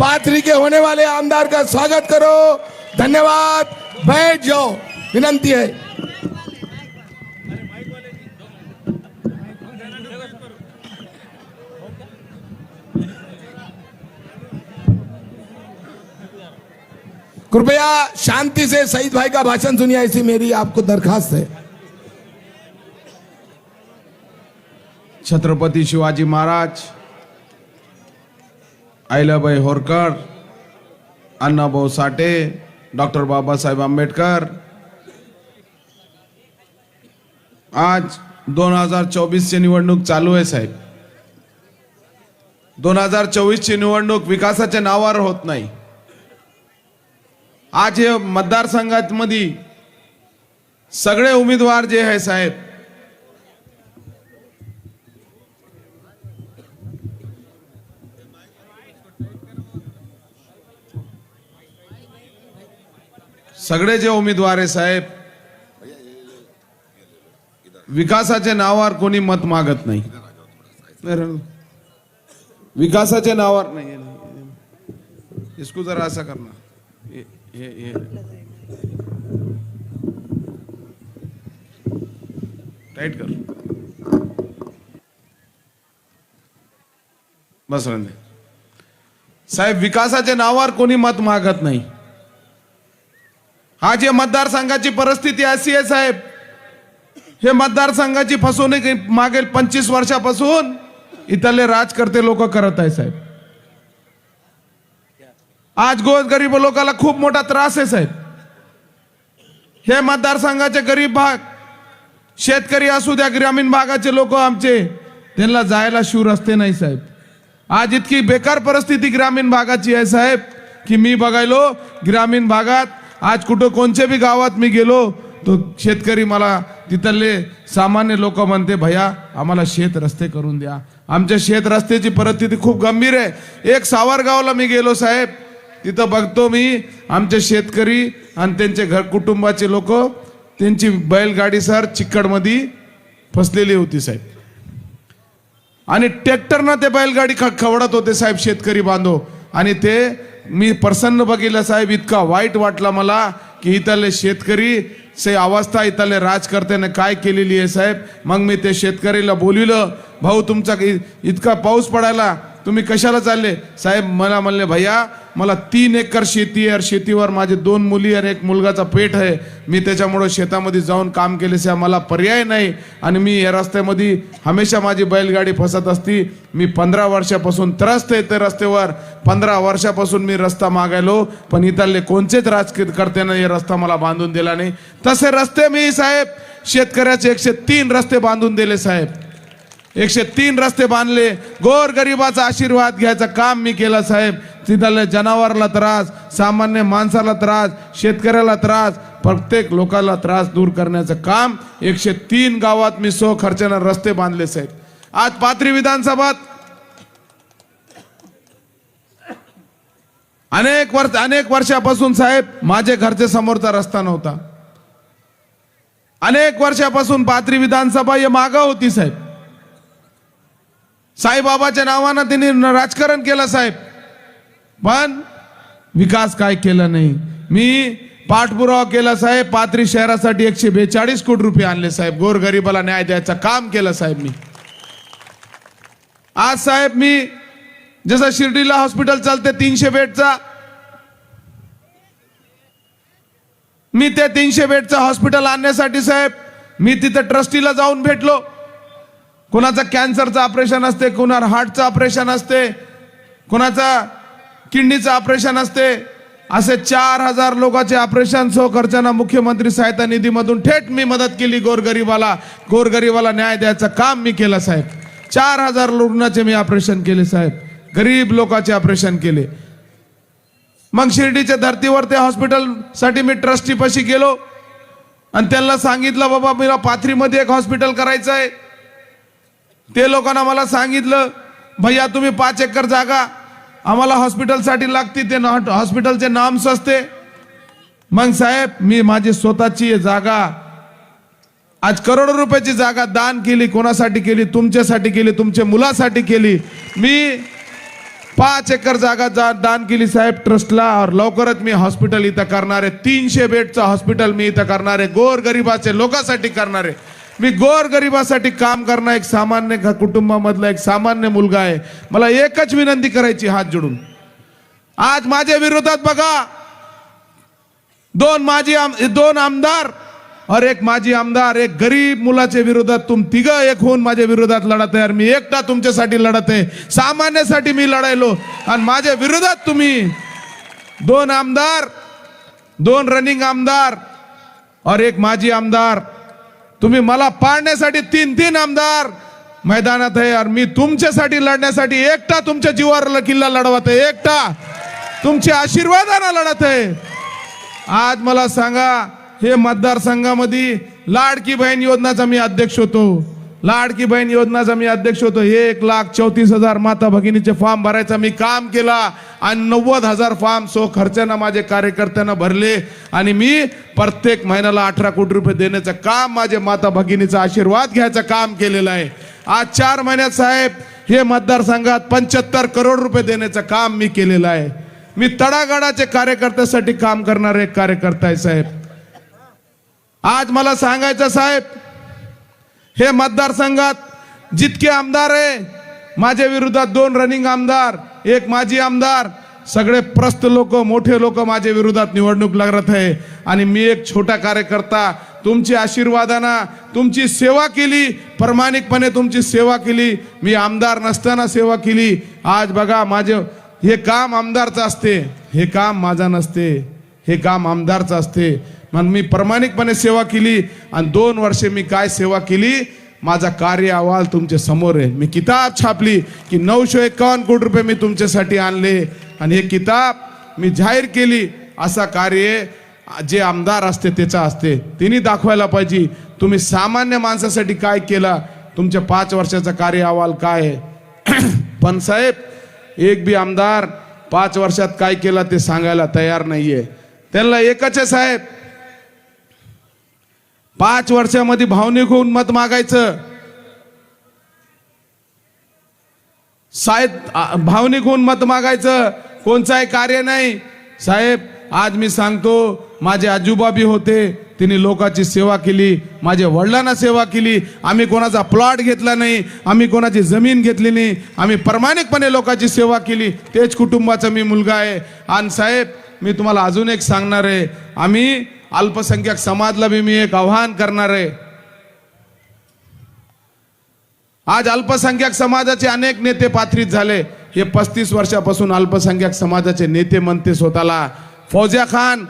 पाथरी के होने वाले आमदार का स्वागत करो। धन्यवाद। बैठ जाओ। विनंती है। कृपया शांति से शहीद भाई का भाषण सुनिए। ऐसी मेरी आपको दरखास्त है। छत्रपति शिवाजी महाराज अहिल्याबाई होरकर अण्णाभाऊ साठे डॉक्टर बाबासाहेब आंबेडकर आज दोन हजार चोवीसची निवडणूक चालू आहे साहेब। दोन हजार चोवीसची निवडणूक विकासाच्या नावावर होत नाही। आज हे मतदारसंघामध्ये सगळे उमेदवार जे आहे साहेब सगळे जे उमेदवार आहे साहेब विकासाच्या नावावर कोणी मत मागत नाही. विकासाच्या नावावर नाही इसको जरा असं करना ये ये ये. टाइट कर. बस रंदे. साहेब विकासाच्या नावावर कोणी मत मागत नाही. आज या मतदारसंघाची परिस्थिती अशी आहे साहेब हे मतदारसंघाची फसवणूक मागील पंचवीस वर्षापासून इथले राजकर्ते लोक करत आहे साहेब. आज गोरगरीब लोकांना खूप मोठा त्रास आहे साहेब. हे मतदारसंघाचे गरीब भाग शेतकरी असू द्या ग्रामीण भागाचे लोक आमचे त्यांना जायला शिव रस्ते नाही साहेब. आज इतकी बेकार परिस्थिती ग्रामीण भागाची आहे साहेब की मी बघायलो ग्रामीण भागात आज कुठं कोणत्या बी गावात मी गेलो तो शेतकरी मला तिथले सामान्य लोक म्हणते भैया आम्हाला शेत रस्ते करून द्या. आमच्या शेत रस्त्याची परिस्थिती खूप गंभीर आहे. एक सावरगावला मी गेलो साहेब. तिथं बघतो मी आमचे शेतकरी आणि त्यांचे घर कुटुंबाचे लोक त्यांची बैलगाडी सर चिक्कडमध्ये फसलेली होती साहेब. आणि ट्रॅक्टरनं ते बैलगाडी ख खवडत होते साहेब शेतकरी बांधव. आणि ते मी प्रसन्न बघितलं साहेब इतका वाईट वाटला मला की इथले शेतकरी से अवस्था इथले राजकर्त्याने काय केलेली आहे साहेब? मग मी ते शेतकरीला बोलविलं भाऊ तुमचा इतका पाऊस पडायला तुम्ही कशाला चालले? साहेब मला म्हणले भैया मला तीन एकर शेती आहे शेतीवर माझे दोन मुली आणि एक मुलगाचा पेट आहे. मी त्याच्यामुळं शेतामध्ये जाऊन काम केल्याशिवाय मला पर्याय नाही. आणि मी या रस्त्यामध्ये हमेशा माझी बैलगाडी फसत असती. मी पंधरा वर्षापासून त्रस्त आहे त्या रस्त्यावर. पंधरा वर्षापासून मी रस्ता मागायलो पण इथले कोणतेच राजकर्त्यानं हे रस्ता मला बांधून दिला नाही. तसे रस्ते मी साहेब. शेतकऱ्याचे एकशे तीन रस्ते बांधून दिले साहेब. एकशे तीन रस्ते बांधले. गोरगरिबाचा आशीर्वाद घ्यायचं काम मी केलं साहेब. तिथल्या जनावरला त्रास सामान्य माणसाला त्रास शेतकऱ्याला त्रास प्रत्येक लोकांना त्रास दूर करण्याचं काम एकशे तीन गावात मी सो खर्चानं रस्ते बांधले साहेब. आज पात्री विधानसभात अनेक वर्ष अनेक वर्षापासून साहेब माझे घरचे समोरचा रस्ता नव्हता. अनेक वर्षापासून पात्री विधानसभा हे मागं होती साहेब. साईबाबाच्या नावानं त्यांनी राजकारण केलं साहेब. पण विकास काय केला नाही. मी पाठपुरावा केला साहेब पाथरी शहरासाठी एकशे बेचाळीस कोटी रुपये आणले साहेब. गोरगरिबाला न्याय द्यायचं काम केलं साहेब मी. आज साहेब मी जसं शिर्डीला हॉस्पिटल चालते तीनशे बेडचा मी त्या तीनशे बेडचं हॉस्पिटल आणण्यासाठी साहेब मी तिथं ट्रस्टीला जाऊन भेटलो. कोणाचा कॅन्सरचं ऑपरेशन असते कोणाला हार्टचं ऑपरेशन असते कोणाचा किडनीचं ऑपरेशन असते. असे चार हजार लोकांचे ऑपरेशन सो खर्चाना मुख्यमंत्री सहायता निधीमधून थेट मी मदत केली गोरगरिबाला. गोरगरिबाला न्याय द्यायचं काम मी केलं साहेब. चार हजार रुग्णाचे मी ऑपरेशन केले साहेब. गरीब लोकांचे ऑपरेशन केले. मग शिर्डीच्या धर्तीवर त्या हॉस्पिटलसाठी मी ट्रस्टीपाशी गेलो. आणि त्यांना सांगितलं बाबा मला पाथरीमध्ये एक हॉस्पिटल करायचं आहे ते लोकांना मला सांगितलं भैया तुम्ही पाच एकर जागा आम्हाला हॉस्पिटलसाठी लागते ते हॉस्पिटलचे नाम सस्ते मग साहेब मी माझी स्वतःची जागा आज करोडो रुपयाची जागा दान केली कोणासाठी केली तुमच्यासाठी केली तुमच्या मुलासाठी केली. मी पाच एकर जागा जा दान केली साहेब ट्रस्टला और लवकरच मी हॉस्पिटल इथं करणार आहे. तीनशे बेडचं हॉस्पिटल मी इथं करणार आहे. गोरगरिबाचे लोकांसाठी करणार आहे. मी गोर गरिबासाठी काम करणं एक सामान्य कुटुंबामधला एक सामान्य मुलगा आहे. मला एकच विनंती करायची हात जोडून. आज माझ्या विरोधात बघा. दोन माजी आम दोन आमदार और एक माजी आमदार एक गरीब मुलाच्या विरोधात तुम तिघ एक होऊन माझ्या विरोधात लढत आहे. मी एकटा तुमच्यासाठी लढत आहे. सामान्यासाठी मी लढायलो. आणि माझ्या विरोधात तुम्ही दोन आमदार दोन रनिंग आमदार और एक माजी आमदार तुम्ही मला पाडण्यासाठी तीन तीन आमदार मैदानात आहे यार. मी तुमच्यासाठी लढण्यासाठी एकटा तुमच्या जीवावर किल्ला लढवत आहे एकटा. तुमच्या आशीर्वादानं लढत आहे. आज मला सांगा हे मतदारसंघामध्ये लाडकी बहीण योजनाचा मी अध्यक्ष होतो. लाडकी बहीण योजनाचा मी अध्यक्ष होतो. एक लाख चौतीस हजार माता भगिनीचे फॉर्म भरायचा मी काम केला आणि नव्वद हजार फॉर्म सो खर्चानं माझे कार्यकर्त्यांना भरले आणि मी प्रत्येक महिन्याला अठरा कोटी रुपये देण्याचं काम माझे माता भगिनीचा आशीर्वाद घ्यायचं काम केलेलं आहे. आज चार महिन्यात साहेब हे मतदारसंघात पंच्याहत्तर करोड रुपये देण्याचं काम मी केलेलं आहे. मी तडागाडाचे कार्यकर्त्यासाठी काम करणारे एक कार्यकर्ता आहे साहेब. आज मला सांगायचं साहेब हे मतदारसंघात जितके आमदार आहे माझ्या विरोधात दोन रनिंग आमदार एक माजी आमदार सगळे प्रस्त लोक मोठे लोक माझ्या विरोधात निवडणूक लागत आहे. आणि मी एक छोटा कार्यकर्ता तुमची आशीर्वादानं तुमची सेवा केली प्रामाणिकपणे तुमची सेवा केली. मी आमदार नसताना सेवा केली. आज बघा माझे हे काम आमदारचं असते. हे काम माझा नसते. हे काम आमदारचं असते. मग मी प्रामाणिकपणे सेवा केली आणि दोन वर्षे मी काय सेवा केली? माझा कार्य अहवाल तुमच्यासमोर आहे. मी किताब छापली की नऊशे एकावन्न कोटी रुपये मी तुमच्यासाठी आणले आणि हे किताब मी जाहीर केली. असा कार्य जे आमदार असते त्याचा असते. तिने दाखवायला पाहिजे. तुम्ही सामान्य माणसासाठी काय केला? तुमच्या पाच वर्षाचा कार्य अहवाल काय आहे? पण साहेब एक बी आमदार पाच वर्षात काय केला ते सांगायला तयार नाहीये. त्यांना एकच आहे साहेब पाच वर्षामध्ये भावनिक होऊन मत मागायचं. साहेब भावनिक होऊन मत मागायचं. कोणचाही कार्य नाही. साहेब आज मी सांगतो माझे आजोबा बी होते तिने लोकांची सेवा केली माझ्या वडिलांना सेवा केली. आम्ही कोणाचा प्लॉट घेतला नाही आम्ही कोणाची जमीन घेतली नाही. आम्ही प्रामाणिकपणे लोकांची सेवा केली. तेच कुटुंबाचा मी मुलगा आहे. आणि साहेब मी तुम्हाला अजून एक सांगणार आहे. आम्ही अल्पसंख्याक समाजला बी मी एक आव्हान करणार आहे. आज अल्पसंख्याक समाजाचे अनेक नेते पात्रित झाले. हे पस्तीस वर्षापासून अल्पसंख्याक समाजाचे नेते म्हणते स्वतःला. फौजिया खान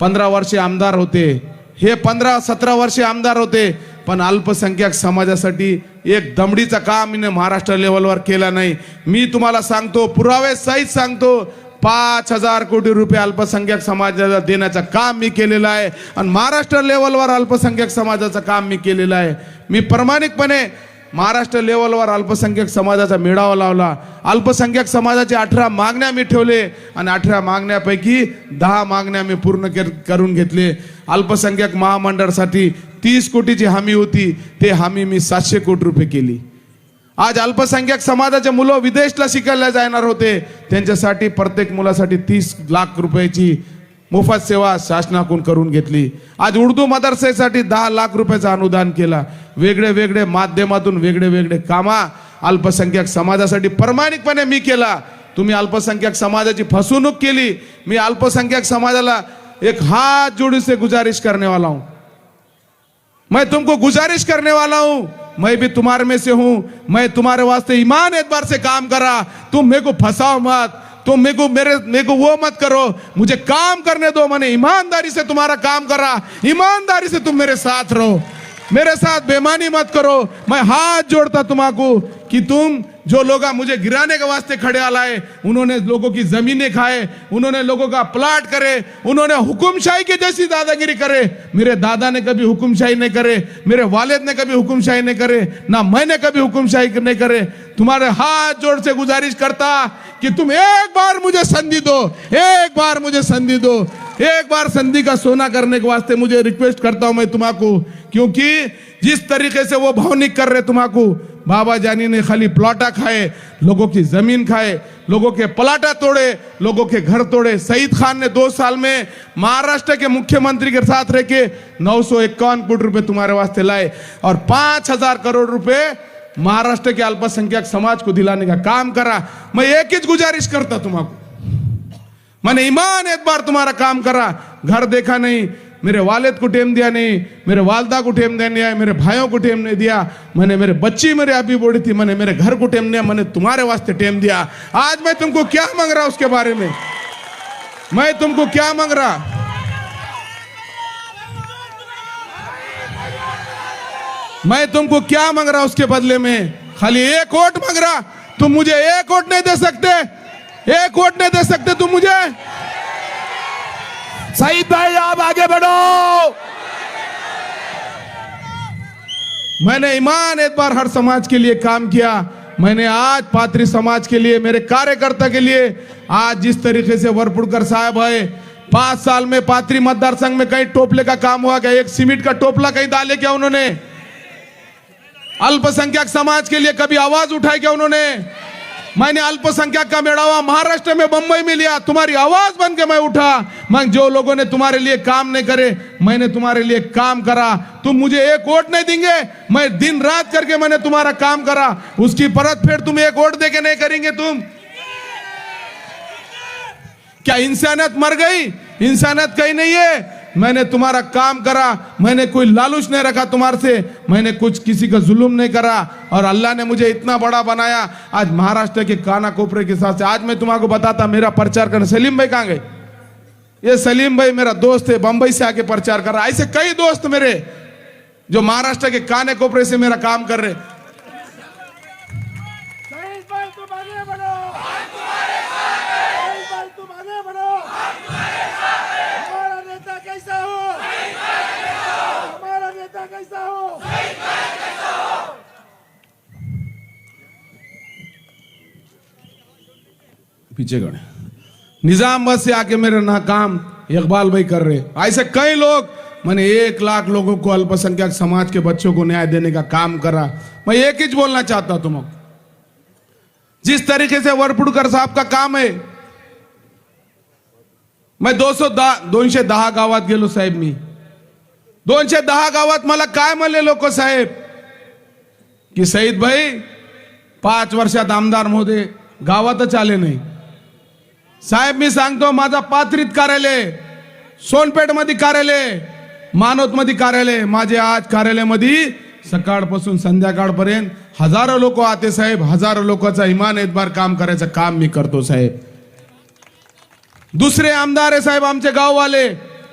पंधरा वर्षे आमदार होते. हे पंधरा सतरा वर्षे आमदार होते. पण अल्पसंख्याक समाजासाठी एक दमडीचं काम मी महाराष्ट्र लेवलवर केला नाही. मी तुम्हाला सांगतो पुरावे सहित सांगतो. पाच हजार कोटी रुपये अल्पसंख्याक समाजाला देण्याचं काम मी केलेलं आहे. आणि महाराष्ट्र लेवलवर अल्पसंख्याक समाजाचं काम मी केलेलं आहे. मी प्रामाणिकपणे महाराष्ट्र लेवलवर अल्पसंख्याक समाजाचा मेळावा लावला. अल्पसंख्याक समाजाचे अठरा मागण्या मी ठेवले आणि अठरा मागण्यापैकी दहा मागण्या मी पूर्ण कर- करून घेतले. अल्पसंख्याक महामंडळासाठी तीस कोटीची हमी होती. ते हमी मी सातशे कोटी रुपये केली. आज अल्पसंख्याक समाजाचे मुलं विदेशला शिकायला जाणार होते. त्यांच्यासाठी प्रत्येक मुलासाठी तीस लाख रुपयाची मोफत सेवा शासनाकडून करून घेतली. आज उर्दू मदरसेसाठी दहा लाख रुपयाचं अनुदान केला. वेगळे वेगळे माध्यमातून वेगळे वेगळे कामा अल्पसंख्याक समाजासाठी प्रमाणिकपणे मी केला. तुम्ही अल्पसंख्याक समाजाची फसवणूक केली. मी अल्पसंख्याक समाजाला एक हात जोडीसे गुजारिश करण्यावाला हूं. मैं तुमको गुजारिश करने वाला हूँ। मैं भी तुम्हारे में से हूँ। मैं तुम्हारे वास्ते ईमान एतबार से काम करा तुम मेरे को फंसाओ मत। तुम मेरे को मेरे मेरे को वो मत करो। मुझे काम करने दो। मैंने ईमानदारी से तुम्हारा काम करा ईमानदारी से तुम मेरे साथ रहो। मेरे साथ बेमानी मत करो। मैं हाथ जोड़ता तुम्हाको कि तुम जो लोग मुझे गिराने के वास्ते खड़े है उन्होंने लोगों की जमीनें खाए, उन्होंने लोगों का प्लाट करे, उन्होंने हुकुमशाही की जैसी दादागिरी करे। मेरे दादा ने कभी हुकुमशाही नहीं करे, मेरे वालिद ने कभी हुकुमशाही नहीं करे, ना मैंने कभी हुकुमशाही नहीं करे। तुम्हारे हाथ जोड़ से गुजारिश करता कि तुम एक बार मुझे संधि दो, एक बार मुझे संधि दो। एक बार संधि का सोना करने के वास्ते मुझे रिक्वेस्ट करता हूँ मैं तुम्हाको, क्योंकि जिस तरीके से वो भावनिक कर रहे तुम्हाको बाबा जानी ने खाली प्लाटा खाए, लोगों की ज़मीन खाए, लोगों के पलाटा तोड़े, लोगों के घर तोड़े। सईद खान ने दो साल में महाराष्ट्र के मुख्यमंत्री के साथ रह के नौ सौ इक्यावन कोटी रुपए तुम्हारे वास्ते लाए और पाँच हज़ार करोड़ रुपए महाराष्ट्र के अल्पसंख्यक समाज को दिलाने का काम करा। मैं एक ही गुजारिश करता तुम्हारा मैंने ईमान एक बार तुम्हारा काम करा। घर देखा नहीं मेरे वालिद को टेम दिया नहीं, मेरे वालदा को टेम नहीं दिया मेरे भाइयों को टेम नहीं दिया, मैंने मेरे बच्ची मेरे अभी बोली थी, मैंने मेरे घर को टेम दिया, मैंने तुम्हारे वास्ते टेम दिया। आज मैं तुमको क्या मांग रहा उसके बारे में? मैं तुमको क्या मांग रहा? मैं तुमको क्या मांग रहा उसके बदले में? खाली एक वोट मांग रहा। तुम मुझे एक वोट नहीं दे सकते। एक वोट नहीं दे सकते तुम मुझे। सईद भाई, आप आगे बढ़ो। मैंने ईमान एक बार हर समाज के लिए काम किया। मैंने आज पात्री समाज के लिए, मेरे कार्यकर्ता के लिए, आज जिस तरीके से वरपुड़कर साहब है पाँच साल में पात्री मतदार संघ में कहीं टोपले का काम हुआ क्या एक सीमेंट का टोपला कहीं डाले क्या उन्होंने? अल्पसंख्यक समाज के लिए कभी आवाज़ उठाई क्या उन्होंने? मैंने अल्पसंख्यक का मेड़ावा महाराष्ट्र में बंबई में लिया। तुम्हारी आवाज़ बन के मैं उठा। मैं जो लोगों ने तुम्हारे लिए काम नहीं करे, मैंने तुम्हारे लिए काम करा। तुम मुझे एक वोट नहीं देंगे, मैं दिन रात करके मैंने तुम्हारा काम करा। उसकी परत फिर तुम एक वोट देके नहीं करेंगे तुम। क्या इंसानियत मर गई? इंसानियत कहीं नहीं है। मैंने तुम्हारा काम करा, मैंने कोई लालूच नहीं रखा तुम्हारे से, मैंने कुछ किसी का जुल्म नहीं करा, और अल्लाह ने मुझे इतना बड़ा बनाया। आज महाराष्ट्र के काना कोपरे के साथ से, आज मैं तुम्हारा बताता, मेरा प्रचार करने, सलीम भाई कहाँ गए? ये सलीम भाई मेरा दोस्त है बम्बई से आके प्रचार कर रहा ऐसे कई दोस्त मेरे, जो महाराष्ट्र के काने कोपरे से मेरा काम कर रहे शहीद भाई तुम आगे बढ़ो शहीद भाई तुम आगे बढ़ो हमारा नेता कैसा हो हमारा नेता कैसा हो पीछे खड़े निजामाबाद से आके मेरे ना काम इकबाल भाई कर रहे। ऐसे कई लोग, मैंने एक लाख लोगों को अल्पसंख्यक समाज के बच्चों को न्याय देने का काम करा। मैं एक ही बोलना चाहता हूँ तुमको। जिस तरीके से वरपुडकर साहब का काम है, मैं दोनशे दोनशे दहा गावात गेलो साहेब मी। दोनशे दहा गावात मला काय म्हणले लोक साहेब? की सईद भाई, पाच वर्षात आमदार महोदय गावातच आले नाही। साहेब मी सांगतो माझा पात्रीत कार्यालय सोनपेठमध्ये कार्यालय मानवत मध्ये कार्यालय माझे आज कार्यालयामध्ये सकाळपासून संध्याकाळपर्यंत हजारो लोक आते साहेब हजारो लोकांचा इमान एतबार काम करायचं काम मी करतो साहेब. दुसरे आमदार आहे साहेब आमचे गाववाले.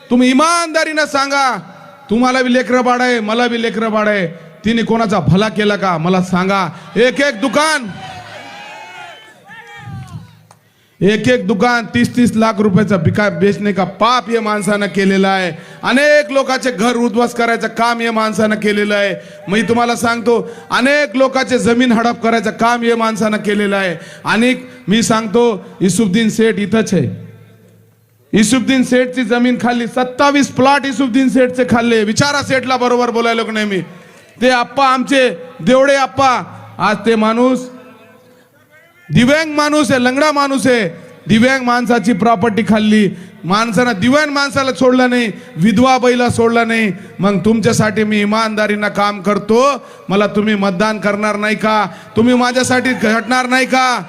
तुम्ही इमानदारीनं सांगा तुम्हाला बी लेकरं बाळ आहे मला बी लेकरं बाळ आहे. तिने कोणाचा भला केला का? मला सांगा. एक एक दुकान एक एक दुकान तीस तीस लाख रुपयाचा बिका बेचणे का पाप या माणसानं केलेलं आहे. अनेक लोकांचे घर उद्ध्वस करायचं काम या माणसानं केलेलं आहे. मी तुम्हाला सांगतो अनेक लोकांचे जमीन हडप करायचं काम या माणसानं केलेलं आहे. आणि मी सांगतो इसुद्दीन सेठ इथंच आहे. इसुद्दीन सेठची जमीन खाल्ली सत्तावीस प्लॉट इसुद्दीन सेठचे खाल्ले. विचारा सेठला बरोबर बोलायलो की नाही मी ते आप्पा आमचे देवडे आप्पा. आज ते माणूस दिव्यांग माणूस आहे लंगडा माणूस आहे. दिव्यांग माणसाची प्रॉपर्टी खाल्ली. माणसानं दिव्यांग माणसाला सोडलं नाही विधवा बैला सोडला नाही. मग तुमच्यासाठी मी इमानदारीनं काम करतो. मला तुम्ही मतदान करणार नाही का? तुम्ही माझ्यासाठी घटणार नाही का?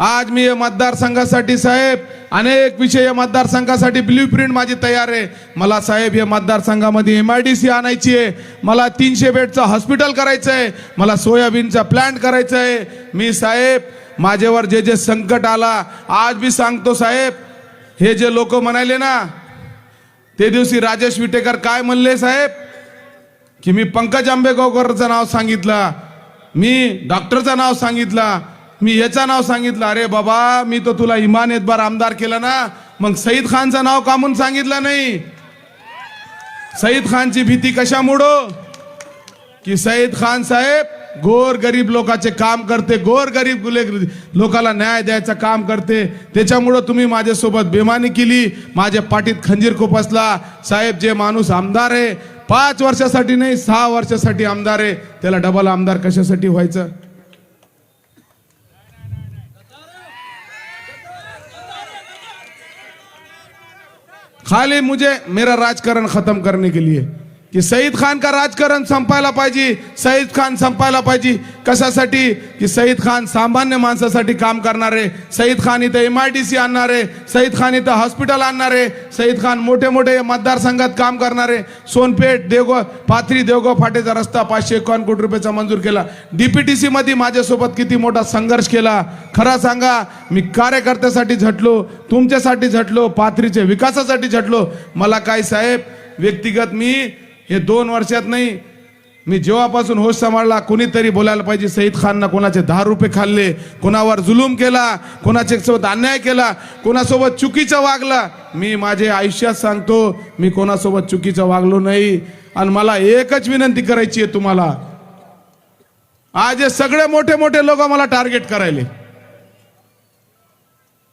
आज मी या मतदारसंघासाठी साहेब अनेक विषय या मतदारसंघासाठी ब्ल्यू प्रिंट माझी तयार आहे. मला साहेब या मतदारसंघामध्ये एम आय डी सी आणायची आहे. मला तीनशे बेडचं हॉस्पिटल करायचं आहे. मला सोयाबीनचा प्लांट करायचं आहे. मी साहेब माझ्यावर जे जे संकट आला आज मी सांगतो साहेब हे जे लोक म्हणाले ना ते दिवशी राजेश विटेकर काय म्हणले साहेब? की मी पंकज आंबेगावकरचं नाव सांगितलं मी डॉक्टरचं नाव सांगितलं मी याचं नाव सांगितलं. अरे बाबा मी तर तुला इमान एतबार आमदार केलं ना. मग सईद खानचं नाव कामून सांगितलं नाही. सईद खानची भीती कशामुळं? की सईद खान साहेब गोर गरीब लोकांचे काम करते गोर गरीब गुले- लोकाला न्याय द्यायचं काम करते. त्याच्यामुळं तुम्ही माझ्यासोबत बेमानी केली. माझ्या पाठीत खंजीर खुपसला साहेब जे माणूस आमदार आहे पाच वर्षासाठी नाही सहा वर्षासाठी आमदार आहे. त्याला डबल आमदार कशासाठी व्हायचं? खाली मुझे मेरा राजकारण खत्म करने के लिए। की सईद खान का राजकारण संपायला पाहिजे सईद खान संपायला पाहिजे. कशासाठी? की सईद खान सामान्य माणसासाठी काम करणारे सईद खान इथं एम आय डी सी आणणारे सईद खान इथं हॉस्पिटल आणणारे सईद खान मोठे मोठे मतदारसंघात काम करणारे. सोनपेठ देवगो पाथरी देवगो फाटेचा रस्ता पाचशे एकावन्न कोटी रुपयाचा मंजूर केला. डीपीटीसी मध्ये माझ्यासोबत किती मोठा संघर्ष केला? खरा सांगा मी कार्यकर्त्यासाठी झटलो तुमच्यासाठी झटलो पाथरीच्या विकासासाठी झटलो. मला काय साहेब व्यक्तिगत मी हे दोन वर्षात नाही मी जेव्हापासून होश सांभाळला कुणीतरी बोलायला पाहिजे. सईद खाननं कोणाचे दहा रुपये खाल्ले कोणावर जुलूम केला कोणाच्या सोबत अन्याय केला कोणासोबत चुकीचं वागला. मी माझे आयुष्यात सांगतो मी कोणासोबत चुकीचं वागलो नाही. आणि मला एकच विनंती करायची आहे तुम्हाला. आज हे सगळे मोठे मोठे लोक मला टार्गेट करायले.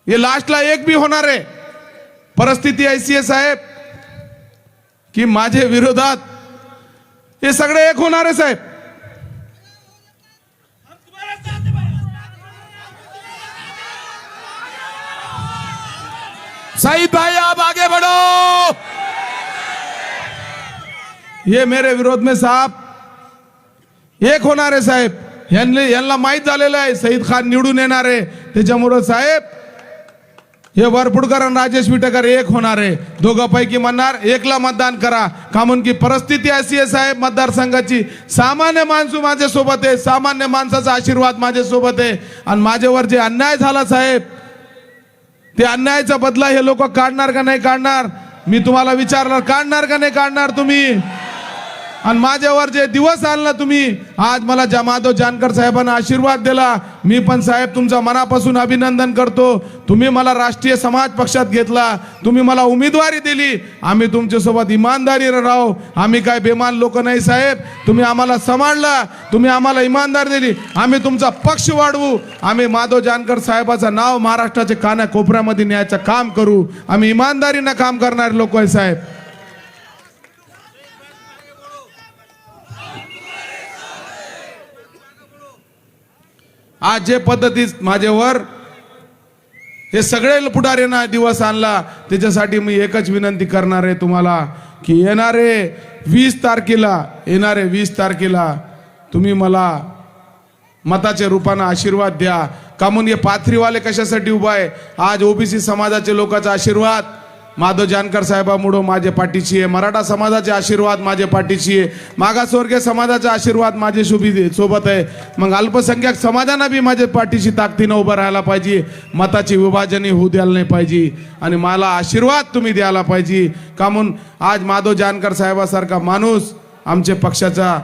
हे लास्टला एक बी होणार आहे. परिस्थिती ऐसी आहे साहेब. की माझे विरोधात हे सगळे एक होणार आहे साहेब. सईद भाई आप आगे बढ़ो. हे मेरे विरोध में साहेब एक होणार आहे साहेब. यांनी यांना माहीत झालेलं आहे सईद खान निवडून येणार आहे. त्याच्यामुळं साहेब हे वरपुडकर आणि राजेश विटेकर एक होणार आहे. दोघांपैकी म्हणणार एकला मतदान करा. का म्हणून की परिस्थिती अशी आहे साहेब मतदारसंघाची. सामान्य माणसू माझ्यासोबत आहे. सामान्य माणसाचा आशीर्वाद माझ्यासोबत आहे. आणि माझ्यावर जे अन्याय झाला साहेब ते अन्यायाचा बदला हे लोक काढणार का नाही काढणार? मी तुम्हाला विचारणार काढणार का नाही काढणार तुम्ही? आणि माझ्यावर जे दिवस आणला तुम्ही आज मला ज्या माधव जानकर साहेबांना आशीर्वाद दिला मी पण साहेब तुमचा मनापासून अभिनंदन करतो. तुम्ही मला राष्ट्रीय समाज पक्षात घेतला तुम्ही मला उमेदवारी दिली. आम्ही तुमच्यासोबत इमानदारीनं राहू. आम्ही काय बेमान लोक नाही साहेब. तुम्ही आम्हाला सांभाळला तुम्ही आम्हाला इमानदारी दिली. आम्ही तुमचा पक्ष वाढवू. आम्ही माधव जानकर साहेबाचं नाव महाराष्ट्राच्या काना कोपऱ्यामध्ये न्यायचं काम करू. आम्ही इमानदारीनं काम करणारे लोक आहे साहेब. आज जे पद्धती माझ्यावर हे सगळे पुढाऱ्यांना दिवस आणला त्याच्यासाठी मी एकच विनंती करणार आहे तुम्हाला की येणारे वीस तारखेला येणारे वीस तारखेला तुम्ही मला मताच्या रूपानं आशीर्वाद द्या. का म्हणून हे पाथरीवाले कशासाठी उभा आहे? आज ओबीसी समाजाचे लोकांचा आशीर्वाद. माधव जानकर साहेबामुळं माझ्या पाठीशी आहे. मराठा समाजाचे आशीर्वाद माझ्या पाठीशी आहे. मागासवर्गीय समाजाचा आशीर्वाद माझे शुभी सोबत आहे. मग अल्पसंख्याक समाजानं बी माझ्या पाठीशी ताकदीनं उभं राहायला पाहिजे. मताची विभाजनही होऊ द्यायला नाही पाहिजे. आणि मला आशीर्वाद तुम्ही द्यायला पाहिजे. का म्हणून आज माधव जानकर साहेबासारखा माणूस आमच्या पक्षाचा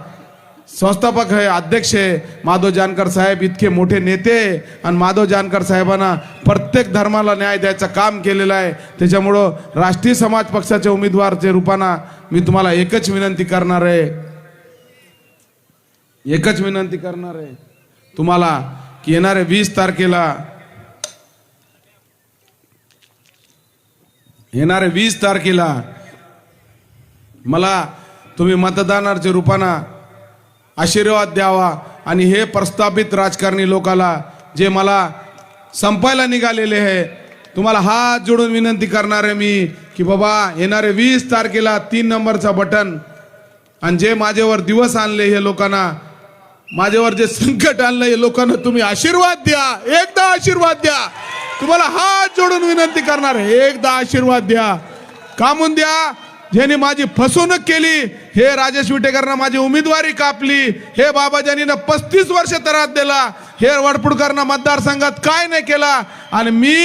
संस्थापक आहे अध्यक्ष आहे माधव जानकर साहेब इतके मोठे नेते आणि माधव जानकर साहेबांना प्रत्येक धर्माला न्याय द्यायचं काम केलेलं आहे. त्याच्यामुळं राष्ट्रीय समाज पक्षाच्या उमेदवारच्या रूपानं मी तुम्हाला एकच विनंती करणार आहे. एकच विनंती करणार आहे. तुम्हाला की येणाऱ्या वीस तारखेला येणाऱ्या वीस तारखेला मला तुम्ही मतदानाच्या रूपानं आशीर्वाद द्यावा आणि हे प्रस्थापित राजकारणी लोकाला जे मला संपायला निघालेले आहे तुम्हाला हात जोडून विनंती करणार आहे मी की बाबा येणारे वीस तारखेला तीन नंबरचा बटन आणि जे माझ्यावर दिवस आणले हे लोकांना माझ्यावर जे संकट आणलं हे लोकांना तुम्ही आशीर्वाद द्या एकदा आशीर्वाद द्या. तुम्हाला हात जोडून विनंती करणार आहे एकदा आशीर्वाद द्या. कामून द्या ज्यांनी माझी फसवणूक केली हे राजेश विटेकरनं माझी उमेदवारी कापली हे बाबाजानीनं पस्तीस वर्ष त्रास दिला हे वडपुडकरनं मतदारसंघात काय नाही केला आणि मी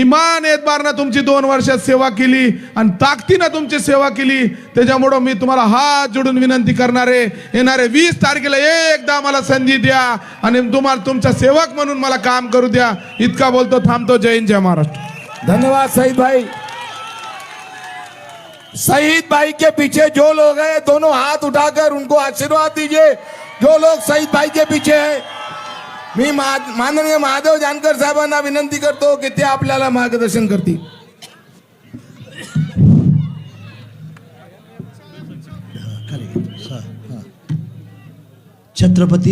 इमान एतबारनं तुमची दोन वर्षात सेवा केली आणि ताकदीनं तुमची सेवा केली त्याच्यामुळं मी तुम्हाला हात जोडून विनंती करणार येणारे वीस तारखेला एकदा मला संधी द्या आणि तुम्हाला तुमचा सेवक म्हणून मला काम करू द्या. इतका बोलतो थांबतो जय हिंद जय महाराष्ट्र. धन्यवाद शहीद भाई. शहीद भाई के पीछे जो लोग हैं दोनों हाथ उठाकर उनको आशीर्वाद दीजिए। जो लोग शहीद भाई के पीछे आहे मी माननीय महादेव जानकर साहेबांना विनंती करतो की ते आपल्याला मार्गदर्शन करतील. छत्रपती